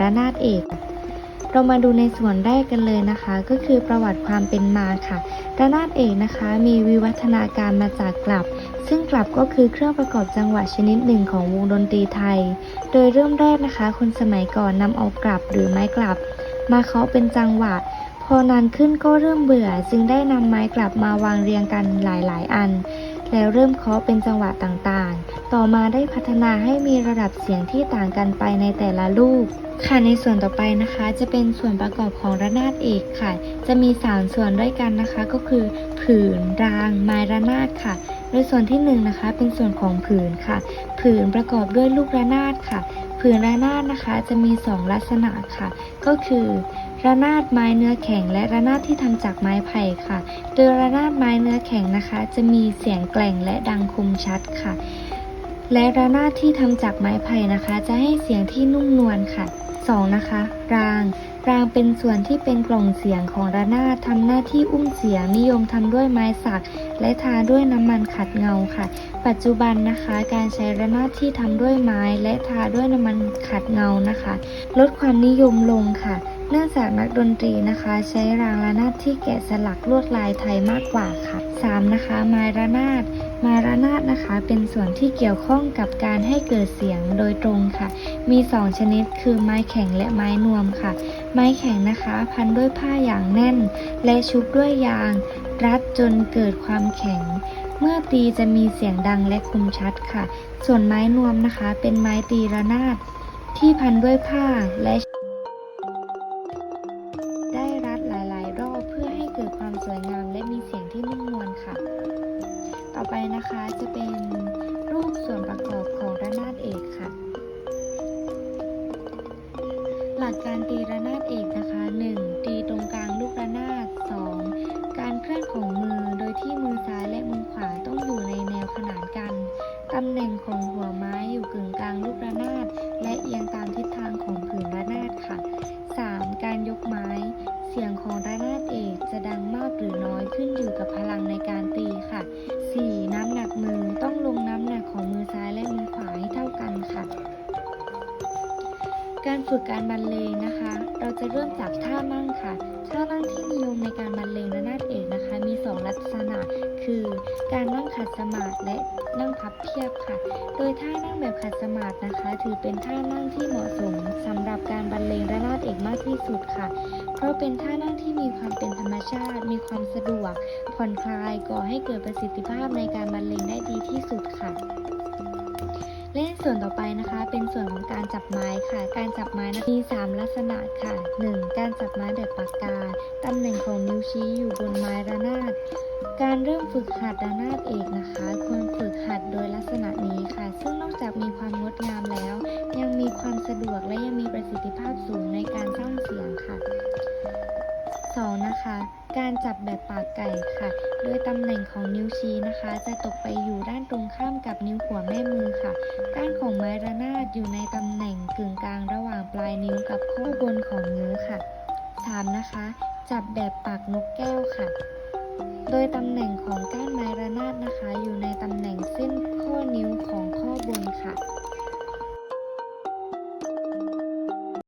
ระนาดเอกเรามาดูในส่วนแรกกันเลยนะคะ ก็คือประวัติความเป็นมาค่ะ ระนาดเอกนะคะ มีวิวัฒนาการมาจากกลับ ซึ่งกลับก็คือเครื่องประกอบจังหวะชนิดหนึ่งของวงดนตรีไทย โดยเริ่มแรกนะคะ คนสมัยก่อนนำเอากลับหรือไม้กลับ มาเคาะเป็นจังหวะ พอนานขึ้นก็เริ่มเบื่อจึงได้นำไม้กลับมาวางเรียงกันหลายๆ อัน แล้วเริ่มเคาะเป็นจังหวะต่างๆ ต่อมาได้พัฒนาให้มีระดับเสียงที่ต่างกันไปในแต่ละลูก ค่ะในส่วนต่อไปนะคะจะเป็นส่วนประกอบของระนาดเอกค่ะ จะมีสามส่วนด้วยกันนะคะ ก็คือผืนรางไม้ระนาดค่ะ โดยส่วนที่หนึ่งนะคะเป็นส่วนของผืนค่ะ ผืนประกอบด้วยลูกระนาดค่ะ ผืนระนาดนะคะจะมีสองลักษณะค่ะ ก็คือ ระนาดไม้เนื้อแข็งและระนาดที่ทำจากไม้ไผ่ค่ะ โดยระนาดไม้เนื้อแข็งนะคะ จะมีเสียงแกล่งและดังคมชัดค่ะ และระนาดที่ทำจากไม้ไผ่นะคะ จะให้เสียงที่นุ่มนวลค่ะ 2. นะคะ ราง รางเป็นส่วนที่เป็นกล่องเสียงของระนาดทำหน้าที่อุ้มเสียงนิยมทำด้วยไม้สัก และทาด้วยน้ำมันขัดเงาค่ะ ปัจจุบันนะคะ การใช้ระนาดที่ทำด้วยไม้ และทาด้วยน้ำมันขัดเงานะคะ ลดความนิยมลงค่ะ เนื่องจากนักดนตรีนะคะ ใช้รางระนาดที่แกะสลักลวดลายไทยมากกว่าค่ะ 3. นะคะ ไม้ระนาดไม้ระนาดนะคะ เป็นส่วนที่เกี่ยวข้องกับการให้เกิดเสียงโดยตรงค่ะ มี 2 ชนิดคือไม้แข็งและไม้นวมค่ะ ไม้แข็งนะคะ พันด้วยผ้าอย่างแน่น และชุบด้วยยาง รัดจนเกิดความแข็งเมื่อตีจะมีเสียงดังและคมชัดค่ะ ส่วนไม้นวมนะคะ เป็นไม้ตีระนาด ที่พันด้วยผ้าและ ต่อไปนะคะจะเป็นรูปส่วนประกอบของระนาดเอกค่ะ หลักการตีระนาดเอกนะคะ 1. ตีตรงกลางลูกระนาด 2. การเคลื่อนของมือโดยที่มือซ้ายและมือ การฝึกการบรรเลงนะคะ เราจะเริ่มจากท่านั่งค่ะ ท่านั่งที่นิยมในการบรรเลงระนาดเอกนะคะ มี 2 ลักษณะ คือการนั่งขัดสมาธิและนั่งพับเพียบค่ะ โดยท่านั่งแบบขัดสมาธินะคะ ถือเป็นท่านั่งที่เหมาะสมสำหรับการบรรเลงระนาดเอกมากที่สุดค่ะ เพราะเป็นท่านั่งที่มีความเป็นธรรมชาติ มีความสะดวก ผ่อนคลายก่อให้เกิดประสิทธิภาพในการบรรเลงได้ดีที่สุดค่ะ และส่วนต่อไปนะคะ เป็นส่วนของการจับไม้ค่ะ การจับไม้นะมี 3 ลักษณะค่ะ 1. การจับไม้แบบปากกาตำแหน่งของนิ้วชี้อยู่บนไม้ระนาด การเริ่มฝึกหัดระนาดเอกนะคะ ควรฝึกหัดโดยลักษณะนี้ค่ะ ซึ่งนอกจากมีความงดงามแล้ว ยังมีความสะดวกและยังมีประสิทธิภาพสูง นะคะ การจับแบบปากไก่ค่ะ โดยตำแหน่งของนิ้วชี้นะคะ จะตกไปอยู่ด้านตรงข้ามกับนิ้วหัวแม่มือค่ะก้านของไม้ระนาดอยู่ในตำแหน่งกึ่งกลางระหว่างปลายนิ้วกับข้อบนของนิ้วค่ะ 3. นะคะ จับแบบปากนกแก้วค่ะ โดยตำแหน่งของก้านไม้ระนาดนะคะ